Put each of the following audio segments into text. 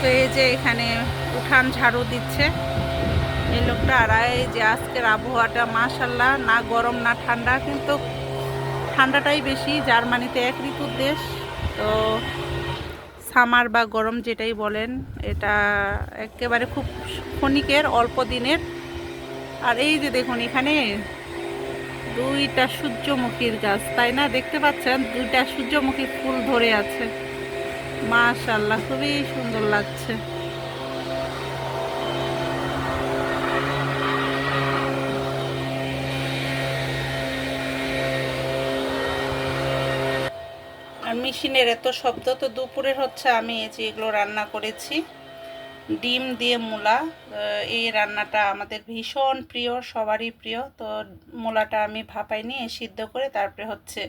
তো এই যে এখানে উঠান ঝাড়ু দিচ্ছে। এই লোকটা আর এই যে আজকের আবহাওয়াটা মাশাল্লাহ না গরম না ঠান্ডা, কিন্তু ঠান্ডাটাই বেশি। জার্মানিতে এক ঋতুর দেশ, তো সামার বা গরম যেটাই বলেন, এটা একেবারে খুব ক্ষণিকের, অল্প দিনের। আর এই যে দেখুন এখানে দুইটা সূর্যমুখীর গাছ, তাই না? দেখতে পাচ্ছেন? দুইটা সূর্যমুখী ফুল ধরে আছে। মাশাল্লাহ খুবই সুন্দর লাগছে। আর মেশিনের এত শব্দ, তো দুপুরের হচ্ছে আমি এই যে এগুলো রান্না করেছি। ডিম দিয়ে মূলা এই রান্নাটা আমাদের ভীষণ প্রিয়, সবারই প্রিয়। তো মূলাটা আমি ভাপাই নিয়ে সিদ্ধ করে তারপরে হচ্ছে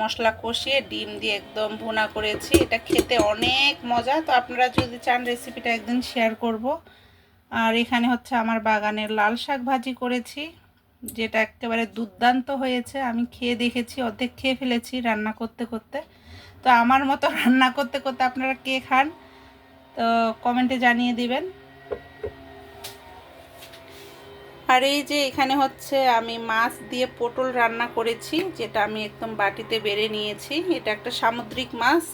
মশলা কষিয়ে ডিম দিয়ে একদম ভুনা করেছি। এটা খেতে অনেক মজা। তো আপনারা যদি চান রেসিপিটা একদিন শেয়ার করব। আর এখানে হচ্ছে আমার বাগানের লাল শাক ভাজি করেছি, যেটা একেবারে দুর্দান্ত হয়েছে। আমি খেয়ে দেখেছি, অর্ধেক খেয়ে ফেলেছি রান্না করতে করতে। তো আমার মতো রান্না করতে করতে আপনারা কে খান? তো কমেন্টে জানিয়ে দিবেন। আর এই যে এখানে হচ্ছে আমি মাছ দিয়ে পটল রান্না করেছি, যেটা আমি একদম বাটিতে বেড়ে নিয়েছি। এটা একটা সামুদ্রিক মাছ।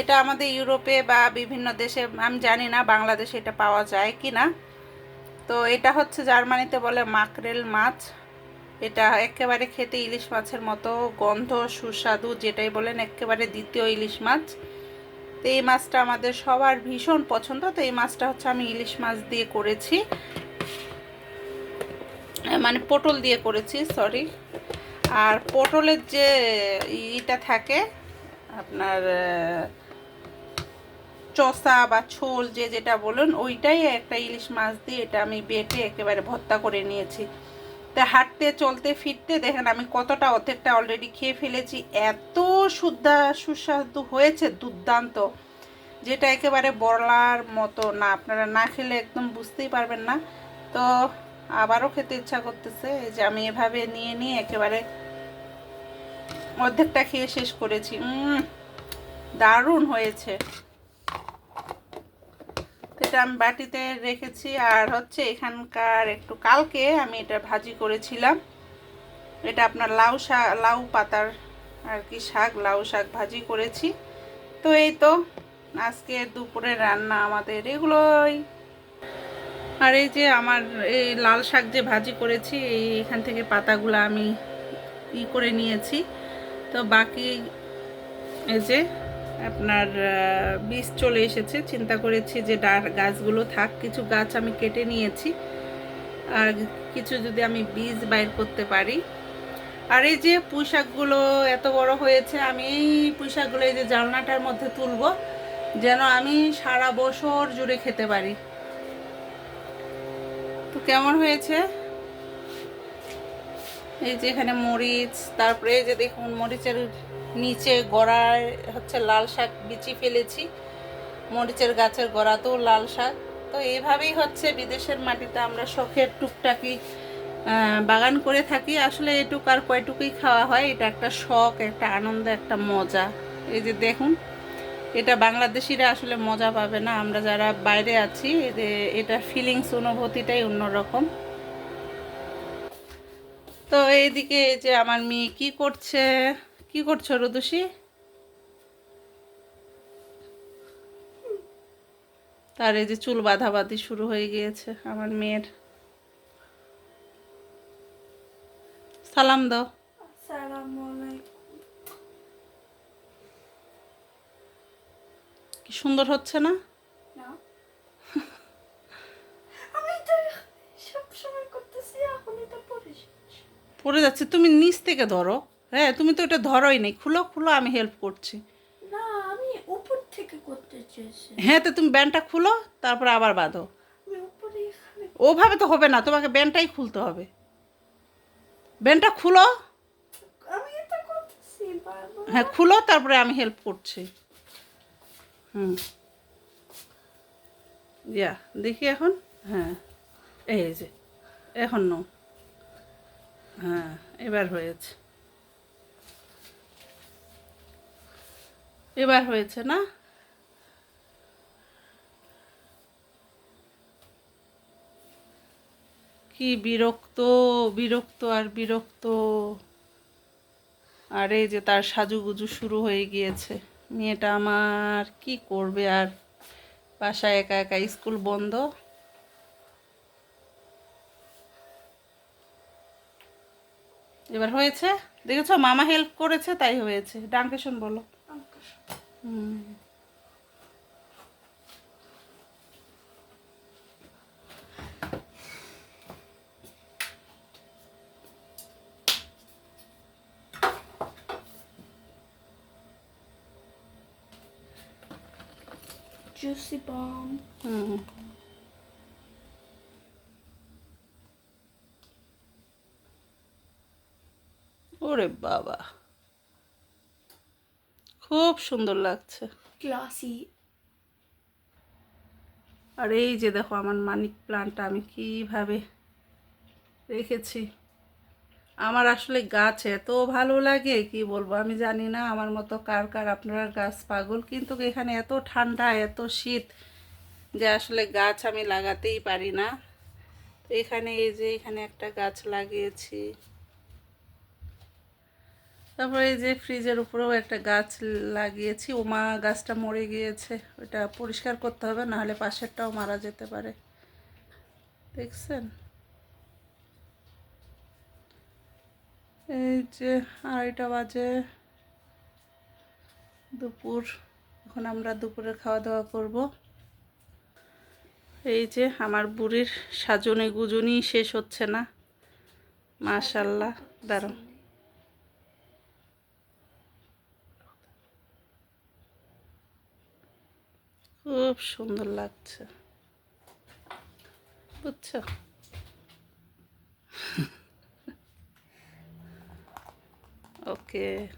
এটা আমাদের ইউরোপে বা বিভিন্ন দেশে, আমি জানি না বাংলাদেশে এটা পাওয়া যায় কি না তো এটা হচ্ছে জার্মানিতে বলে মাকরেল মাছ। এটা একেবারে খেতে ইলিশ মাছের মতো গন্ধ, সুস্বাদু, যেটাই বলেন, একেবারে দ্বিতীয় ইলিশ মাছ। তো এই মাছটা আমাদের সবার ভীষণ পছন্দ। তো এই মাছটা হচ্ছে আমি ইলিশ মাছ দিয়ে করেছি। মানে পটল দিয়ে করেছি সরি আর পটলের যে ইটা থাকে, আপনার চসা বা ছোল যে যেটা বলুন, ওইটাই একটা ইলিশ মাছ দিয়ে এটা আমি বেটে একেবারে ভর্তা করে নিয়েছি। তা হাঁটতে, চলতে, ফিরতে দেখেন আমি কতটা অর্ধেকটা অলরেডি খেয়ে ফেলেছি। এত সুদ্ধা, সুস্বাদু হয়েছে, দুর্দান্ত, যেটা একেবারে বলার মতো না। আপনারা না খেলে একদম বুঝতেই পারবেন না। তো আবারও খেতে ইচ্ছা করতেছে। এই যে আমি এভাবে নিয়ে নিয়ে একেবারে অর্ধেকটা খেয়ে শেষ করেছি। দারুণ হয়েছে। এটা আমি বাটিতে রেখেছি আর হচ্ছে এখানকার একটু কালকে আমি এটা ভাজি করেছিলাম। এটা আপনার লাউ শাক লাউ পাতার আর কি শাক, লাউ শাক ভাজি করেছি। তো এই তো, আজকে দুপুরে রান্না আমাদের এগুলোই। আর এই যে আমার এই লাল শাক যে ভাজি করেছি, এই এখান থেকে পাতাগুলো আমি ই করে নিয়েছি। তো বাকি এই যে আপনার বীজ চলে এসেছে। চিন্তা করেছি যে ডা- গাছগুলো থাক, কিছু গাছ আমি কেটে নিয়েছি। আর কিছু যদি আমি বীজ বাইর করতে পারি। আর এই যে পুঁইশাকগুলো এত বড় হয়েছে, আমি এই পুঁইশাকগুলো এই যে জালনাটার মধ্যে তুলব, যেন আমি সারা বছর জুড়ে খেতে পারি। কেমন হয়েছে? এই যে এখানে মরিচ, তারপরে যে দেখুন, মরিচের নিচে গোড়ায় হচ্ছে লাল শাক বিচি ফেলেছি। মরিচের গাছের গোড়াতেও লাল শাক। তো এইভাবেই হচ্ছে বিদেশের মাটিতে আমরা শখের টুকটাকি বাগান করে থাকি। আসলে এটুক আর কয়টুকুই খাওয়া হয়, এটা একটা শখ, একটা আনন্দ, একটা মজা। এই যে দেখুন এটা বাংলাদেশিরা আসলে মজা পাবে না। আমরা যারা বাইরে আছি এটা ফিলিংস অনুভূতিটাই অন্যরকম। তো এইদিকে এই যে আমার মেয়ে কি করছে? কি করছ রুদুষি তার এই যে চুল বাঁধাবাঁধি শুরু হয়ে গিয়েছে আমার মেয়ের। সালাম দাও। আসসালামু কি সুন্দর হচ্ছে না? পড়ে যাচ্ছে তুমি নিচ থেকে ধরো। হ্যাঁ তুমি তো এটা ধরোই নেই। খুলো খুলো আমি হেল্প করছি। না আমি উপর থেকে করতে চেয়েছি। হ্যাঁ তো তুমি ব্যান্ডটা খুলো তারপর আবার বাঁধো। ওভাবে তো হবে না তোমাকে ব্যান্ডটাই খুলতে হবে। ব্যান্ডটা খুলো। হ্যাঁ খুলো তারপরে আমি হেল্প করছি। হুম। ইয়া দেখি এখন? হ্যাঁ। এই যে এখন নো হ্যাঁ এবার হয়েছে। এবার হয়েছে না? কি বিরক্ত বিরক্ত আর বিরক্ত। আর এই যে তার সাজুগুজু শুরু হয়ে গিয়েছে। মেয়েটা আমার কি করবে আর? বাসায় একা একা স্কুল বন্ধ। এবার হয়েছে? দেখেছ? মামা হেল্প করেছে তাই হয়েছে। ডাঙ্কেশন বলো। হুম। Juicy bomb. হুম ওরে বাবা। খুব সুন্দর লাগছে। ক্লাসি আর এই যে দেখো আমার মানিক প্লান্টটা আমি কীভাবে রেখেছি। আমার আসলে গাছ এত ভালো লাগে, কি বলব? আমি জানি না আমার মতো কার কার আপনারা গাছ পাগল, কিন্তু এখানে এত ঠান্ডা, এত শীত যে আসলে গাছ আমি লাগাতেই পারি না। এখানে এই যে এখানে একটা গাছ লাগিয়েছি। তারপরে এই যে ফ্রিজের উপরেও একটা গাছ লাগিয়েছি। ওমা, গাছটা মরে গিয়েছে। ওটা পরিষ্কার করতে হবে, নাহলে পাশেরটাও মারা যেতে পারে। দেখছেন? এই যে আড়াইটা বাজে। দুপুর। এখন আমরা দুপুরে খাওয়া দাওয়া করব। এই যে আমার বুড়ির সাজনে গুজনি শেষ হচ্ছে না। মাশাল্লাহ দাঁড়াও। খুব সুন্দর লাগছে। বুঝছ? que